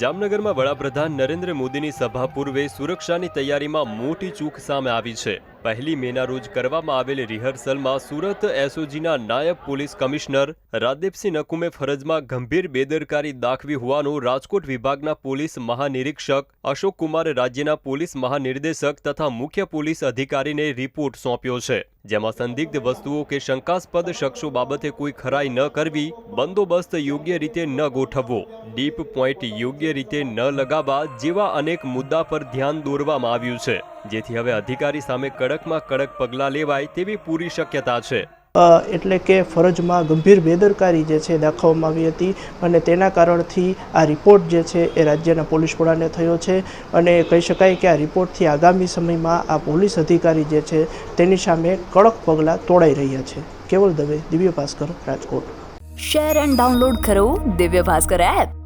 જામનગરમાં વડાપ્રધાન નરેન્દ્ર મોદીની સભા પૂર્વે સુરક્ષાની તૈયારીમાં મોટી ચૂક સામે આવી છે. પહેલી મેના રોજ કરવામાં આવેલી રિહર્સલમાં સુરત એસઓજીના નાયબ પોલીસ કમિશનર રાદીપસિંહ નકુમે ફરજમાં ગંભીર બેદરકારી દાખવી હોવાનું રાજકોટ વિભાગના પોલીસ મહાનિરીક્ષક અશોક કુમાર રાજ્યના પોલીસ મહાનિર્દેશક તથા મુખ્ય પોલીસ અધિકારીને રિપોર્ટ સોંપ્યો છે. જેમાં સંદિગ્ધ વસ્તુઓ કે શંકાસ્પદ શખ્સો બાબતે કોઈ ખરાઈ ન કરવી, બંદોબસ્ત યોગ્ય રીતે ન ગોઠવવો, ડીપ પોઈન્ટ યોગ્ય રીતે ન લગાવવા જેવા અનેક મુદ્દા પર ધ્યાન દોરવામાં આવ્યું છે. જેથી હવે અધિકારી સામે કડકમાં કડક પગલાં લેવાય તેવી પૂરી શક્યતા છે. એટલે કે ફરજમાં ગંભીર બેદરકારી જે છે દાખવવામાં આવી હતી અને તેના કારણથી આ રિપોર્ટ જે છે એ રાજ્યના પોલીસ વડાને થયો છે અને કહી શકાય કે આ રિપોર્ટથી આગામી સમયમાં આ પોલીસ અધિકારી જે છે તેની સામે કડક પગલાં તોડાઈ રહ્યા છે. Keval Dave Divya Bhaskar Rajkot. Share and download કરો દિવ્ય ભાસ્કર એપ.